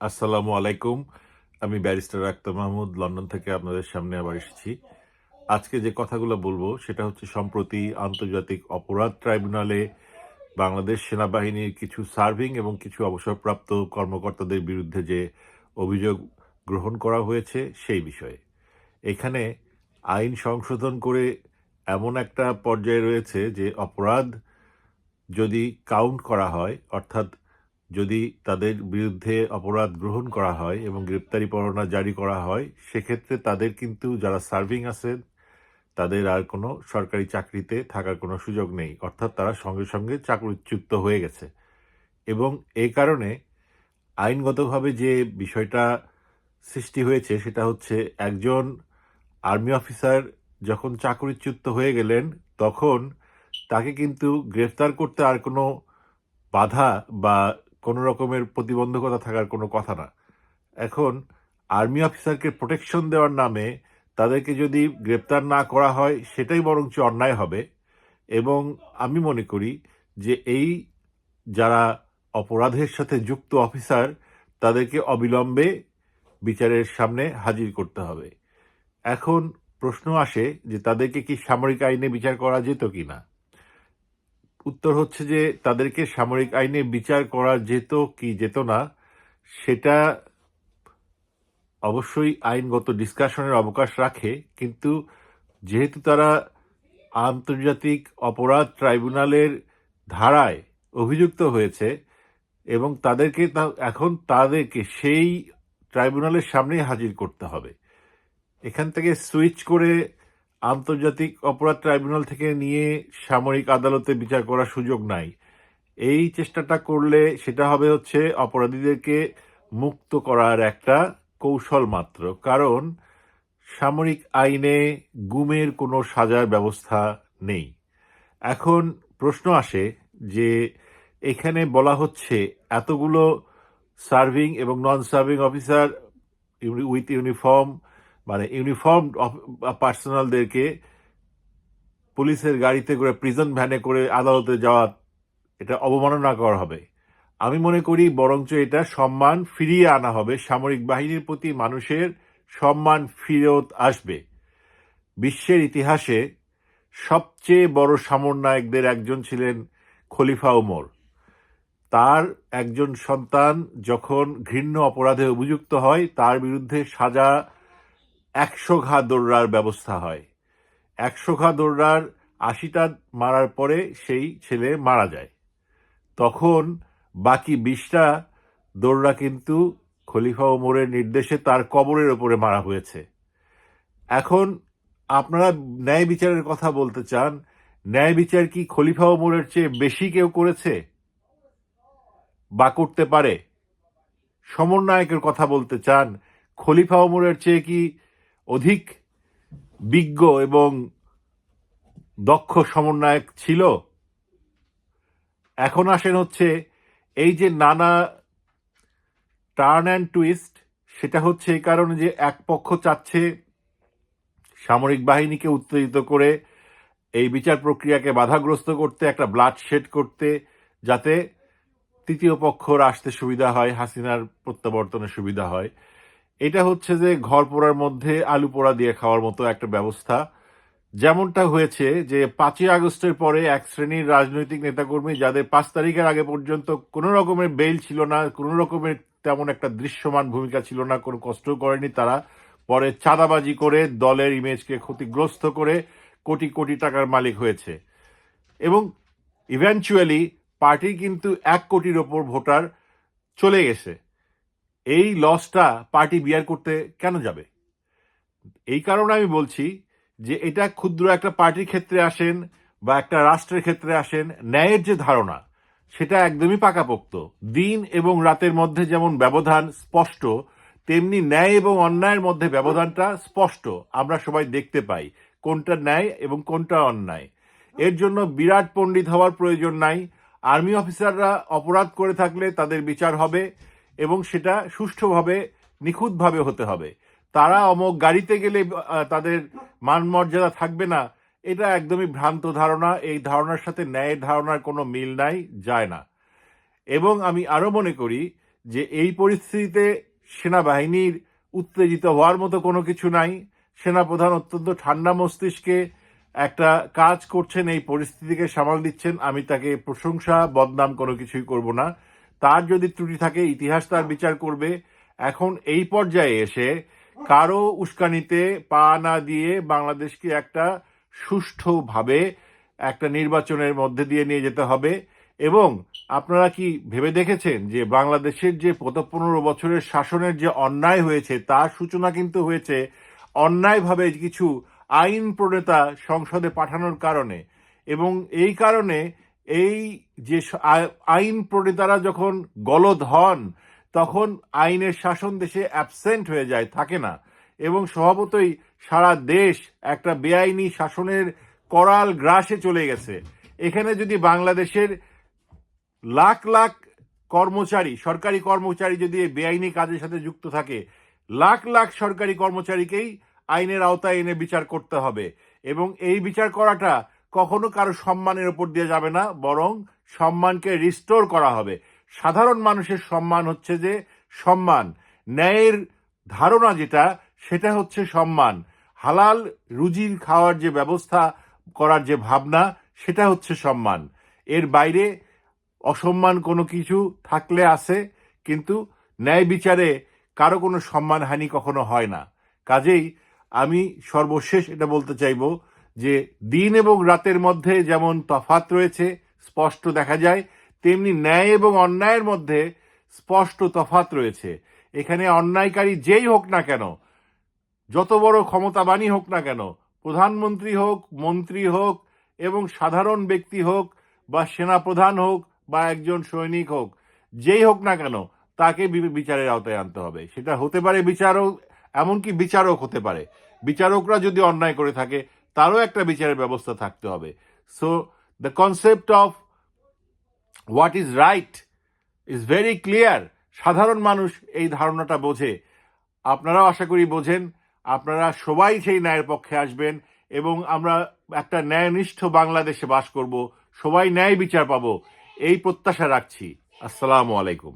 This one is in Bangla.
আসসালামু আলাইকুম। আমি ব্যারিস্টার আক্তার মাহমুদ, লন্ডন থেকে আপনাদের সামনে আবার এসেছি। আজকে যে কথাগুলো বলব, সেটা হচ্ছে সম্প্রতি আন্তর্জাতিক অপরাধ ট্রাইব্যুনালে বাংলাদেশ সেনাবাহিনীর কিছু সার্ভিং এবং কিছু অবসরপ্রাপ্ত কর্মকর্তাদের বিরুদ্ধে যে অভিযোগ গ্রহণ করা হয়েছে, সেই বিষয়ে। এখানে আইন সংশোধন করে এমন একটা পর্যায়ে রয়েছে যে অপরাধ যদি কাউন্ট করা হয়, অর্থাৎ যদি তাদের বিরুদ্ধে অপরাধ গ্রহণ করা হয় এবং গ্রেপ্তারি পরোয়ানা জারি করা হয়, সেক্ষেত্রে তাদের কিন্তু যারা সার্ভিং আছেন, তাদের আর কোনো সরকারি চাকরিতে থাকার কোনো সুযোগ নেই। অর্থাৎ তারা সঙ্গে সঙ্গে চাকরিচ্যুত হয়ে গেছে। এবং এই কারণে আইনগতভাবে যে বিষয়টা সৃষ্টি হয়েছে, সেটা হচ্ছে একজন আর্মি অফিসার যখন চাকরিচ্যুত হয়ে গেলেন, তখন তাকে কিন্তু গ্রেফতার করতে আর কোনো বাধা বা কোনো রকমের প্রতিবন্ধকতা থাকার কোনো কথা না। এখন আর্মি অফিসারকে প্রোটেকশন দেওয়ার নামে তাদেরকে যদি গ্রেপ্তার না করা হয়, সেটাই বরঞ্চ অন্যায় হবে। এবং আমি মনে করি যে এই যারা অপরাধের সাথে যুক্ত অফিসার, তাদেরকে অবিলম্বে বিচারের সামনে হাজির করতে হবে। এখন প্রশ্ন আসে যে তাদেরকে কি সামরিক আইনে বিচার করা যেত কিনা? উত্তর হচ্ছে যে তাদেরকে সামরিক আইনে বিচার করা যেত কি যেত না, সেটা অবশ্যই আইনগত ডিসকাশনের অবকাশ রাখে, কিন্তু যেহেতু তারা আন্তর্জাতিক অপরাধ ট্রাইব্যুনালের ধারায় অভিযুক্ত হয়েছে এবং তাদেরকে এখন তাদেরকে সেই ট্রাইব্যুনালের সামনেই হাজির করতে হবে। এখান থেকে সুইচ করে আন্তর্জাতিক অপরাধ ট্রাইব্যুনাল থেকে নিয়ে সামরিক আদালতে বিচার করার সুযোগ নাই। এই চেষ্টাটা করলে সেটা হবে হচ্ছে অপরাধীদেরকে মুক্ত করার একটা কৌশল মাত্র। কারণ সামরিক আইনে গুমের কোনো সাজার ব্যবস্থা নেই। এখন প্রশ্ন আসে যে এখানে বলা হচ্ছে এতগুলো সার্ভিং এবং non serving officer with uniform মানে ইউনিফর্ম পার্সোনালদেরকে পুলিশের গাড়িতে করে প্রিজন ভ্যানে করে আদালতে যাওয়া, এটা অবমাননা করা হবে। আমি মনে করি বরঞ্চ এটা সম্মান ফিরিয়ে আনা হবে। সামরিক বাহিনীর প্রতি মানুষের সম্মান ফিরত আসবে। বিশ্বের ইতিহাসে সবচেয়ে বড় সমন্বয়কদের একজন ছিলেন খলিফা ওমর। তার একজন সন্তান যখন ঘৃণ্য অপরাধে অভিযুক্ত হয়, তার বিরুদ্ধে সাজা একশো ঘা দৌড়ার ব্যবস্থা হয়। একশো ঘা দৌড়ার আশিটা মারার পরে সেই ছেলে মারা যায়। তখন বাকি বিশটা দৌড়া কিন্তু খলিফা ওমরের নির্দেশে তার কবরের ওপরে মারা হয়েছে। এখন আপনারা ন্যায় বিচারের কথা বলতে চান, ন্যায় বিচার কি খলিফা ওমরের চেয়ে বেশি কেউ করেছে? বা করতে পারে? সমন্বয়কের কথা বলতে চান, খলিফা ওমরের চেয়ে কি অধিক বিজ্ঞ এবং দক্ষ সমন্বয়ক ছিল, এখন আসেন হচ্ছে এই যে নানা টার্ন অ্যান্ড টুইস্ট সেটা হচ্ছে এই কারণে যে এক পক্ষ চাচ্ছে সামরিক বাহিনীকে উত্তেজিত করে এই বিচার প্রক্রিয়াকে বাধাগ্রস্ত করতে, একটা ব্লাড শেড করতে, যাতে তৃতীয় পক্ষর আসতে সুবিধা হয়, হাসিনার প্রত্যাবর্তনের সুবিধা হয়। এটা হচ্ছে যে ঘর পোড়ার মধ্যে আলু পোড়া দিয়ে খাওয়ার মতো একটা ব্যবস্থা। যেমনটা হয়েছে যে পাঁচই আগস্টের পরে এক শ্রেণির রাজনৈতিক নেতাকর্মী যাদের পাঁচ তারিখের আগে পর্যন্ত কোনো রকমের বেল ছিল না, কোনো রকমের তেমন একটা দৃশ্যমান ভূমিকা ছিল না, কোনো কষ্ট করেনি তারা। পরে চাঁদাবাজি করে দলের ইমেজকে ক্ষতিগ্রস্ত করে কোটি কোটি টাকার মালিক হয়েছে। এবং ইভেনচুয়ালি পার্টি কিন্তু এক কোটির ওপর ভোটার চলে গেছে। এই লসটা পার্টি বিয়ার করতে কেন যাবে? এই কারণে আমি বলছি যে এটা ক্ষুদ্র একটা পার্টির ক্ষেত্রে আসেন বা একটা রাষ্ট্রের ক্ষেত্রে আসেন, ন্যায়ের যে ধারণা, সেটা একদমই পাকাপোক্ত। দিন এবং রাতের মধ্যে যেমন ব্যবধান স্পষ্ট, তেমনি ন্যায় এবং অন্যায়ের মধ্যে ব্যবধানটা স্পষ্ট। আমরা সবাই দেখতে পাই কোনটা ন্যায় এবং কোনটা অন্যায়। এর জন্য বিরাট পণ্ডিত হওয়ার প্রয়োজন নাই। আর্মি অফিসাররা অপরাধ করে থাকলে তাদের বিচার হবে। এবং সেটা সুষ্ঠুভাবে, নিখুঁতভাবে হতে হবে। তারা অমক গাড়িতে গেলে তাদের মান মর্যাদা থাকবে না, এটা একদমই ভ্রান্ত ধারণা। এই ধারণার সাথে ন্যায় ধারণার কোনো মিল নাই, যায় না। এবং আমি আরও মনে করি যে এই পরিস্থিতিতে সেনাবাহিনীর উত্তেজিত হওয়ার মতো কোনো কিছু নাই। সেনাপ্রধান অত্যন্ত ঠান্ডা মস্তিষ্কে একটা কাজ করছেন, এই পরিস্থিতিকে সামাল দিচ্ছেন। আমি তাকে প্রশংসা, বদনাম কোনো কিছুই করব না। তার যদি ত্রুটি থাকে, ইতিহাস তার বিচার করবে। এখন এই পর্যায়ে এসে কারও উস্কানিতে পা না দিয়ে বাংলাদেশকে একটা সুষ্ঠুভাবে একটা নির্বাচনের মধ্যে দিয়ে নিয়ে যেতে হবে। এবং আপনারা কি ভেবে দেখেছেন যে বাংলাদেশের যে গত পনেরো বছরের শাসনের যে অন্যায় হয়েছে, তার সূচনা কিন্তু হয়েছে অন্যায়ভাবে কিছু আইন প্রণেতা সংসদে পাঠানোর কারণে। এবং এই কারণে এই যে আইন প্রণেতারা যখন গলদ হন, তখন আইনের শাসন দেশে অ্যাবসেন্ট হয়ে যায়, থাকে না। এবং স্বভাবতই সারা দেশ একটা বেআইনি শাসনের করাল গ্রাসে চলে গেছে। এখানে যদি বাংলাদেশের লাখ লাখ কর্মচারী, সরকারি কর্মচারী যদি বেআইনি কাজের সাথে যুক্ত থাকে, লাখ লাখ সরকারি কর্মচারীকেই আইনের আওতায় এনে বিচার করতে হবে। এবং এই বিচার করাটা কখনো কারও সম্মানের উপর দিয়ে যাবে না, বরং সম্মানকে রিস্টোর করা হবে। সাধারণ মানুষের সম্মান হচ্ছে যে সম্মান। ন্যায়ের ধারণা যেটা, সেটা হচ্ছে সম্মান। হালাল রুজির খাওয়ার যে ব্যবস্থা করার যে ভাবনা, সেটা হচ্ছে সম্মান। এর বাইরে অসম্মান কোনো কিছু থাকলে আছে, কিন্তু ন্যায় বিচারে কারও কোনো সম্মানহানি কখনো হয় না। কাজেই আমি সর্বশেষ এটা বলতে চাইব যে দিন এবং রাতের মধ্যে যেমন তফাত রয়েছে, স্পষ্ট দেখা যায়, তেমনি ন্যায় এবং অন্যায়ের মধ্যে স্পষ্ট তফাত রয়েছে। এখানে অন্যায়কারী যেই হোক না কেন, যত বড় ক্ষমতাবানই হোক না কেন, প্রধানমন্ত্রী হোক, মন্ত্রী হোক, এবং সাধারণ ব্যক্তি হোক, বা সেনাপ্রধান হোক, বা একজন সৈনিক হোক, যেই হোক না কেন, তাকে বিচারের আওতায় আনতে হবে। সেটা হতে পারে বিচারক, এমনকি বিচারক হতে পারে। বিচারকরা যদি অন্যায় করে থাকে তারও একটা বিচারের ব্যবস্থা থাকতে হবে। So the concept of what is right is very clear সাধারণ মানুষ এই ধারণাটা বোঝে। আপনারাও আশা করি বোঝেন, আপনারা সবাই সেই ন্যায়ের পক্ষে আসবেন এবং আমরা একটা ন্যায়নিষ্ঠ বাংলাদেশে বাস করব। সবাই ন্যায় বিচার পাবো। এই প্রত্যাশা রাখছি। আসসালামু আলাইকুম।